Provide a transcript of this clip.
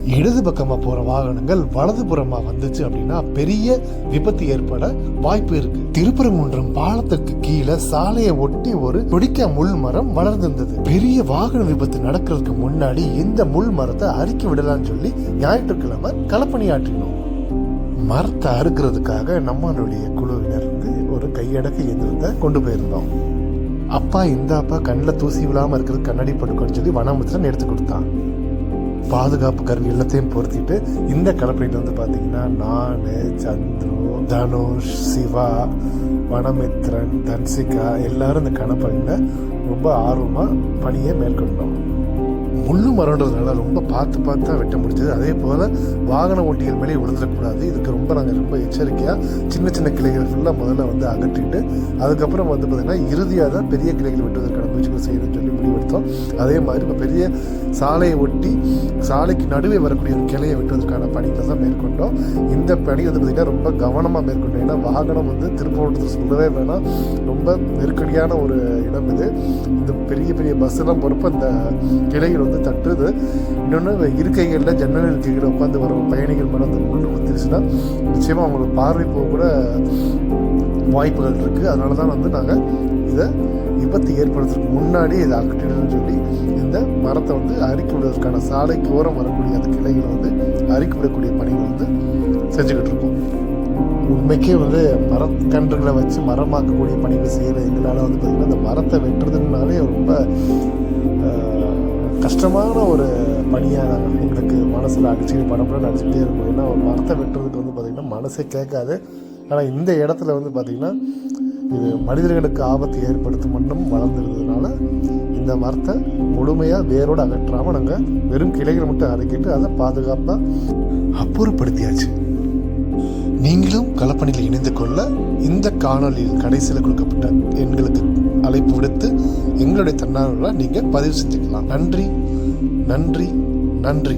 இடது பக்கமா போற வாகனங்கள் வலதுபுறமாக வந்துச்சு அப்படின்னா பெரிய விபத்து ஏற்பட வாய்ப்பு இருக்கு. திருப்பரங்குன்றம் பாலத்துக்கு கீழே சாலையை ஒட்டி ஒரு பிடிக்க முள் மரம் வளர்ந்திருந்தது. பெரிய வாகன விபத்து நடக்கிறதுக்கு முன்னாடி இந்த முள் மரத்தை அறுக்கி விடலாம்னு சொல்லி ஞாயிற்றுக்கிழமை களப்பணியாற்றினோம். மரத்தை அறுக்கிறதுக்காக நம்மளுடைய குழுவினர் வந்து ஒரு கையடக்க இயந்திரத்தை கொண்டு போயிருந்தோம். அப்பா இந்த அப்பா கண்ணில் தூசி விழாமல் இருக்கிறது கண்ணாடி போட்டுக்கோன்னு சொல்லி வனமுத்திரன் எடுத்து கொடுத்தான். பாதுகாப்பு கருவி எல்லாத்தையும் பொருத்திட்டு இந்த கலப்பையில் வந்து பார்த்தீங்கன்னா நான் சந்துரு தனுஷ் சிவா வனமித்ரன் தன்சிகா எல்லாரும் இந்த கணப்பணியில் ரொம்ப ஆர்வமாக பணியை மேற்கொண்டோம். முள்ளு மரம்ன்றதுனால ரொம்ப பார்த்து பார்த்து தான் வெட்ட முடிஞ்சது. அதே போல் வாகன ஓட்டிகள் மேலே விழுந்துடக்கூடாது இதுக்கு ரொம்ப நாங்கள் ரொம்ப எச்சரிக்கையாக சின்ன சின்ன கிளைகள் ஃபுல்லாக முதல்ல வந்து அகற்றிட்டு அதுக்கப்புறம் வந்து பார்த்திங்கன்னா இறுதியாக தான் பெரிய கிளைகள் வெட்டுவதற்கான முயற்சிகள் செய்யணும்னு சொல்லி முடிவெடுத்தோம். அதே மாதிரி இப்போ பெரிய சாலையை ஒட்டி சாலைக்கு நடுவே வரக்கூடிய ஒரு கிளையை வெட்டுவதற்கான பணிகளை தான் மேற்கொண்டோம். இந்த பணி வந்து பார்த்திங்கன்னா ரொம்ப கவனமாக மேற்கொண்டோம். ஏன்னா வாகனம் வந்து திருப்பூரத்தில் சொல்லவே வேணாம். ரொம்ப நெருக்கடியான ஒரு இடம் இது. இந்த பெரிய பெரிய பஸ்ஸெல்லாம் போகிறப்ப இந்த கிளைகள் வந்து தட்டுது. இன்னொன்று இருக்கைகளில் ஜன்னல் இருக்கைகளில் உட்காந்து வர பயணிகள் மேலே அந்த முள் குத்திருச்சுன்னா நிச்சயமாக அவங்களுக்கு பார்வை போக கூட வாய்ப்புகள் இருக்குது அதனால தான் வந்து நாங்கள் இதை விபத்து ஏற்படுறதுக்கு முன்னாடி இதை அகற்றிடணும்னு சொல்லி இந்த மரத்தை வந்து அறுக்கி விடுவதற்கான சாலைக்கு ஓரம் வரக்கூடிய அந்த கிளைகளை வந்து அறுக்கி விடக்கூடிய பணிகள் வந்து செஞ்சுக்கிட்டு இருக்கோம். உண்மைக்கே வந்து மரக்கன்றுகளை வச்சு மரமாக்கக்கூடிய பணிகள் செய்கிற எங்களால் வந்து பார்த்திங்கன்னா இந்த மரத்தை வெட்டுறதுனாலே ரொம்ப கஷ்டமான ஒரு பணியாக எங்களுக்கு மனசில் அடிச்சுக்கிட்டு படப்படம் நடிச்சுக்கிட்டே இருக்கும். ஏன்னா ஒரு மரத்தை வெட்டுறதுக்கு வந்து பார்த்திங்கன்னா மனசே கேட்காது. ஆனால் இந்த இடத்துல வந்து பார்த்திங்கன்னா இது மனிதர்களுக்கு ஆபத்து ஏற்படுத்தும் வண்ணம் வளர்ந்துருந்ததுனால இந்த மரத்தை முழுமையாக வேரோடு அகற்றாமல் நாங்கள் வெறும் கிளைகளை மட்டும் அரைக்கிட்டு அதை பாதுகாப்பாக அப்புறப்படுத்தியாச்சு. நீங்களும் கலப்பணியில் இணைந்து கொள்ள இந்த காணொளியில் கடைசியில் கொடுக்கப்பட்ட எண்களுக்கு அழைப்பு விடுத்து எங்களுடைய தன்னார்வலாக நீங்கள் பதிவு செஞ்சுக்கலாம். நன்றி நன்றி நன்றி.